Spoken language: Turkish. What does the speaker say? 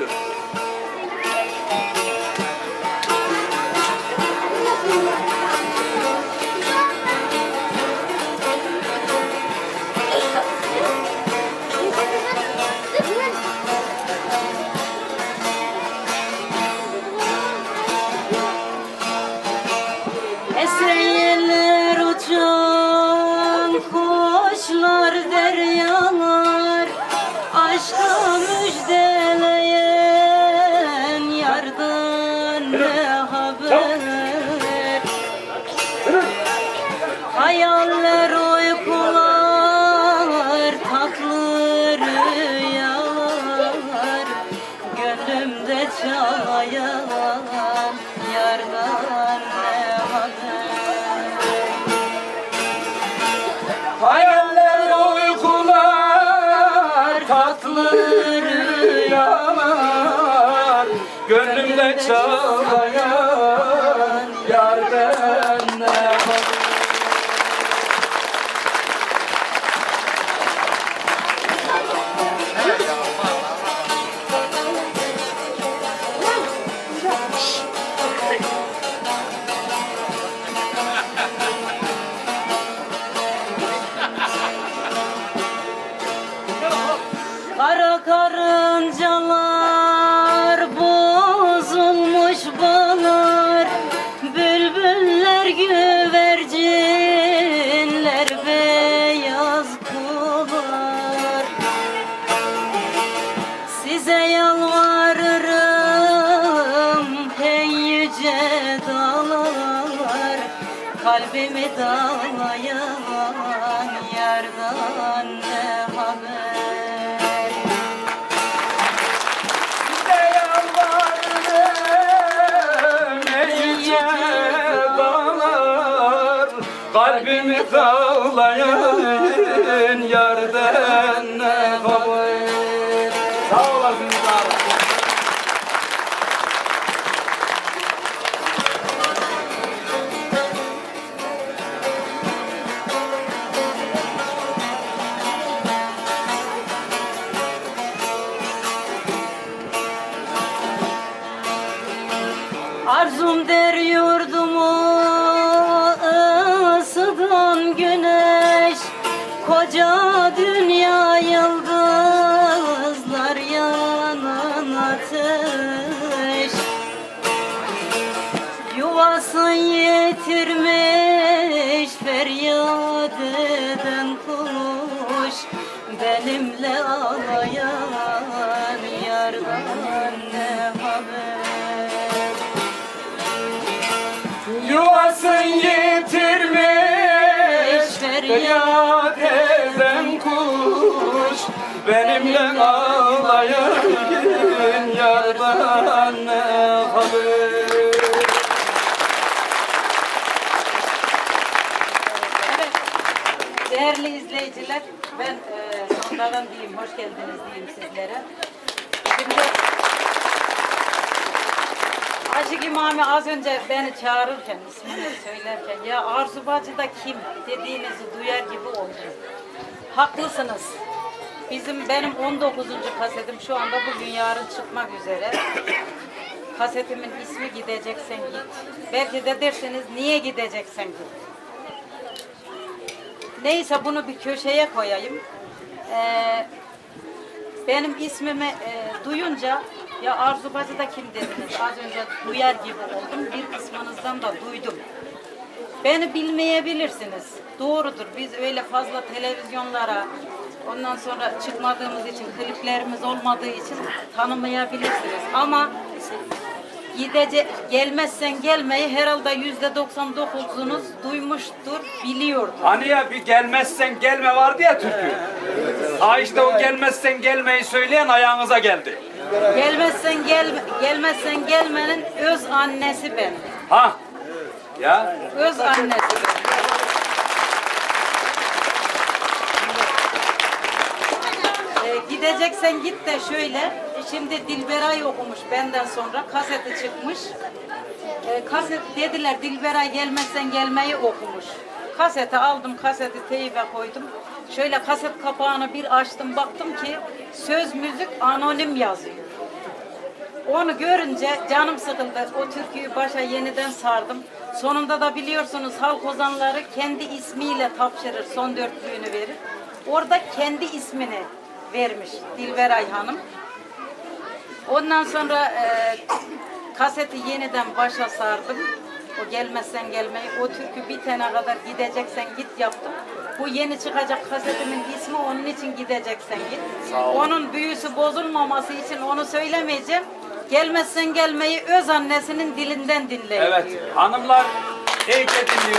olmuştur. Eseyeler uçan kuşlar deryalar Aşka müjdeleyen Hayaller uykular tatlı rüyalar. Gönlümde çalayan yardan ne haber Hayaller uykular, tatlı rüyalar. Gönlümde çalayan Kalbimi dağlayan yardan ne haber? Size yalvarırım ey dağlar. Kalbimi dağlayan yardan ne haber? Sağ olasınız abi. Koca dünya yıldızlar yanan ateş. Yuvasını yitirmiş feryat eden kuş. Benimle ağlayan yardan ne haber? Yuvasını yitirmiş Feryat eden Benimle ağlayan yardan ne haber. Değerli izleyiciler, ben e, sonradan diyeyim, hoş geldiniz diyeyim sizlere. Şimdi Aşık İmami az önce beni çağırırken, ismini söylerken, ya Arzu Bacı da kim dediğinizi duyar gibi oldum. Haklısınız. Bizim benim 19. kasetim şu anda bugün yarın çıkmak üzere. Kasetimin ismi Gideceksen Git. Belki de derseniz niye gideceksen git. Neyse bunu bir köşeye koyayım. Ee, benim ismimi e, duyunca ya Arzu Bacı da kim dediniz? Az önce duyar gibi oldum. Bir kısmınızdan da duydum. Beni bilmeyebilirsiniz. Doğrudur. Biz öyle fazla televizyonlara ondan sonra çıkmadığımız için, kliplerimiz olmadığı için tanımayabilirsiniz. Ama gidecek gelmezsen gelmeyi herhalde yüzde 99'unuz duymuştur, biliyordur. Hani ya bir gelmezsen gelme vardı ya türkü. Ha işte o gelmezsen gelmeyi söyleyen ayağınıza geldi. Gelmezsen gel gelmezsen gelmenin öz annesi ben. Ha? Ya Öz annesi ben. Gideceksen git de şöyle. Şimdi Dilberay okumuş benden sonra kaseti çıkmış. Ee, kaset dediler Dilberay gelmezsen gelmeyi okumuş. Kaseti aldım, kaseti teybe koydum. Şöyle kaset kapağını bir açtım, baktım ki söz müzik anonim yazıyor. Onu görünce canım sıkıldı. O türküyü başa yeniden sardım. Sonunda da biliyorsunuz halk ozanları kendi ismiyle tapşırır, son dörtlüğünü verir. Orada kendi ismini vermiş Dilberay Hanım. Ondan sonra e, kaseti yeniden başa sardım. O gelmezsen gelmeyi, o türkü bitene kadar gideceksen git yaptım. Bu yeni çıkacak kasetimin ismi onun için gideceksen git. Onun büyüsü bozulmaması için onu söylemeyeceğim. Gelmezsen gelmeyi öz annesinin dilinden dinleyin Evet diyor. hanımlar iyice dinliyor.